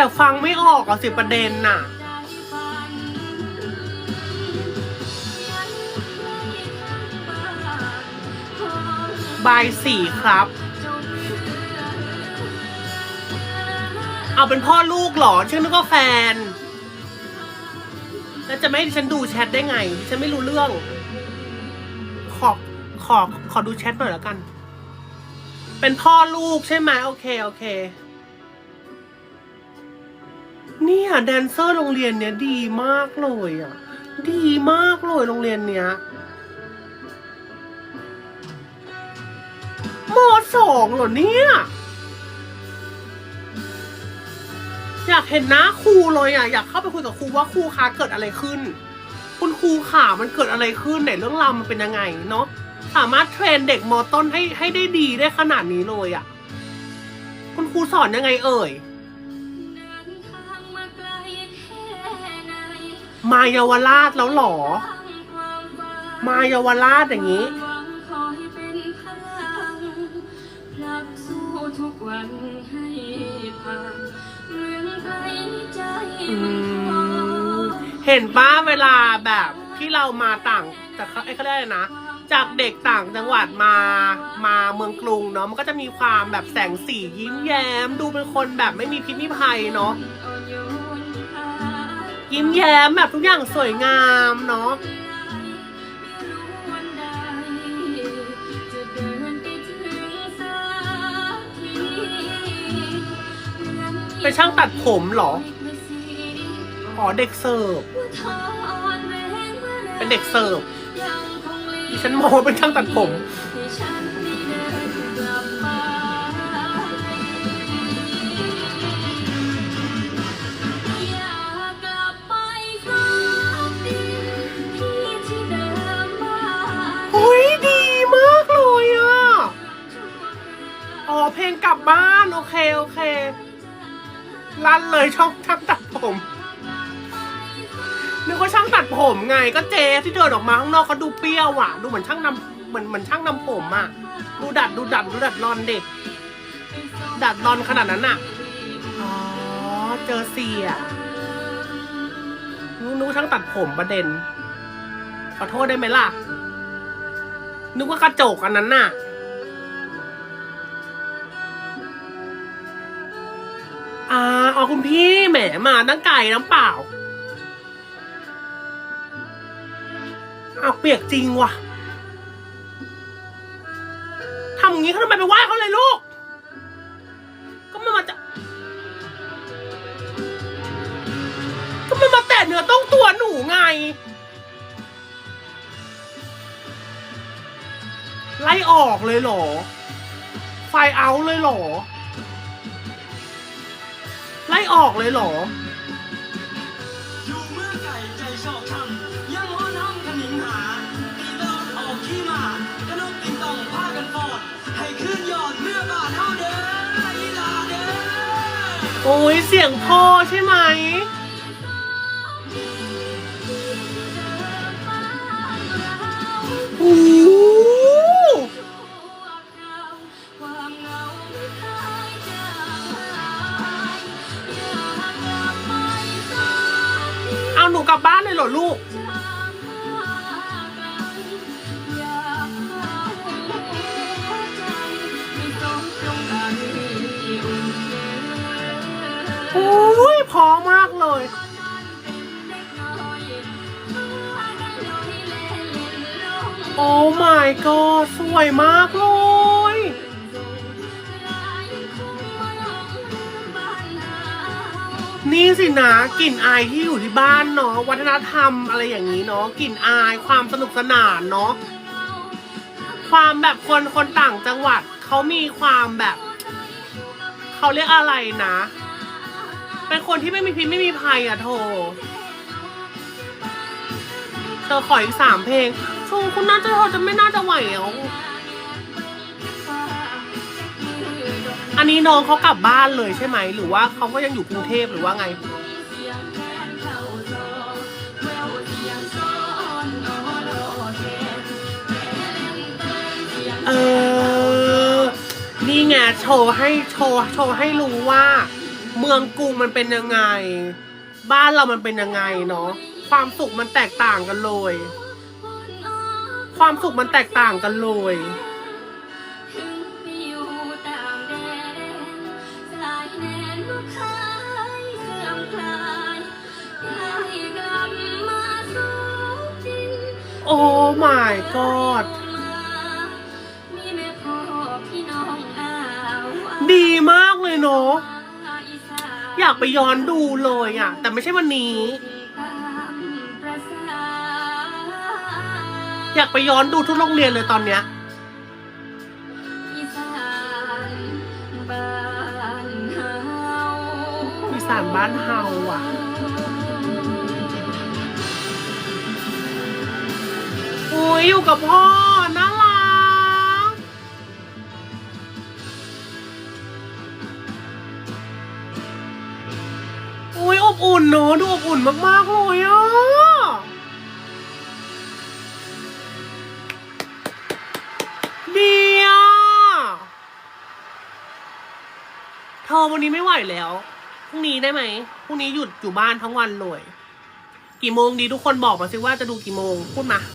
แต่ฟังไม่ออกอะสิประเด็นน่ะ บายสี่ครับ เอาเป็นพ่อลูกเหรอฉันนึกว่าแฟน แล้วจะไม่ให้ดิฉันดูแชทได้ไงดิฉันไม่รู้เรื่อง ขอ ขอ ขอดูแชทหน่อยแล้วกัน เป็นพ่อลูกใช่ไหมโอเค โอเค เนี่ยแดนเซอร์โรงเรียนเนี้ยดีมากเลยอะ ดีมากเลยโรงเรียนเนี้ยมสองเหรอเนี่ย อยากเห็นหน้าครูเลยอะ อยากเข้าไปคุยกับครูว่าครูคะเกิดอะไรขึ้น คุณครูขามันเกิดอะไรขึ้นไหนเรื่องราวมันเป็นยังไงเนาะสามารถเทรนเด็กมอต้นให้ให้ได้ดีได้ขนาดนี้เลยอะ คุณครูสอนยังไงเอ่ย มาเยาวราชแล้วหรอ มาเยาวราชอย่างนี้ เห็นป้าเวลาแบบที่เรามาต่างแต่เขาไอ้เขาเรียกอะไรนะ จากเด็กต่างจังหวัดมามาเมืองกรุงเนาะมันก็จะมีความแบบแสงสียิ้มแย้ม ดูเป็นคนแบบไม่มีพิษมีภัยเนาะ ยิ้มแย้มแบบทุกอย่างสวยงามเนาะไม่รู้วันใดจะเป็นช่างตัดผมเหรอ อ๋อเด็กเสิร์ฟ เป็นเด็กเสิร์ฟดิฉันมองว่าเป็นช่างตัดผม โอเคโอเคลั่นเลยช่องช่างตัดผมนึกว่าช่างตัดผมไงก็เจที่เดินออกมาข้างนอกเขาดูเปรี้ยวอะ ดูเหมือนช่างนำเหมือนเหมือนช่างนำผมอะดูดัดดูดัดดูดัดรอนเด็กดัดรอนขนาดนั้นอะอ๋อเจอเสียนึกนึกว่าช่างตัดผมประเด็น ขอโทษได้ไหมล่ะนึกว่ากระจกอันนั้นน่ะ อ่าเอาคุณพี่แหมมาตั้งไก่น้ำเปล่าเอาเปียกจริงว่ะทำอย่างนี้เขาทำไมไปไหว้เขาเลยลูก ก็มันมาจะก็มันมาแตะเนื้อต้องตัวหนูไง ไล่ออกเลยเหรอ ไฟเอาเลยเหรอ ไล่ออกเลยเหรอโอ้ยเสียงพ่อใช่ไหมอู้ หนูกลับบ้านเลยเหรอลูก อุ้ยพอมากเลย โอ้ my god สวยมากเลย นี่สินะกลิ่นอายที่อยู่ที่บ้านเนาะวัฒนธรรมอะไรอย่างนี้เนาะกลิ่นอายความสนุกสนานเนาะความแบบคนคนต่างจังหวัดเขามีความแบบเขาเรียกอะไรนะ เป็นคนที่ไม่มีพิษไม่มีภัยอะโทเธอขออีกสามเพลงโธคุณน่าจะเธอจะไม่น่าจะไหวอะ อันนี้น้องเขากลับบ้านเลยใช่ไหม หรือว่าเขาก็ยังอยู่กรุงเทพหรือว่าไง เออ นี่ไงโชว์ให้โชว์โชว์ให้รู้ว่า เมืองกรุงมันเป็นยังไง บ้านเรามันเป็นยังไงเนาะ ความสุขมันแตกต่างกันเลย ความสุขมันแตกต่างกันเลย อ้ my god มีแม่พ่อพี่น้องอาวดีมากเลยเนาะอีสานอยากไปย้อนดูเลยอะแต่ไม่ใช่วันนี้ตามประสาอยากไปย้อนดูทุกโรงเรียนเลยตอนเนี้ยอีสานบ้านเฮาอีสานบ้านเฮาอะ ยอยู่กับพ่อน่ารักอุ้ยอบอุ่นเนอะดูอบอุ่นมากๆเลยอะดีอะเธอวันนี้ไม่ไหวแล้วพรุ่งนี้ได้ไหมพรุ่งนี้หยุดอยู่บ้านทั้งวันเลย กี่โมงดีทุกคนบอกมาสิว่าจะดูกี่โมงพูดมา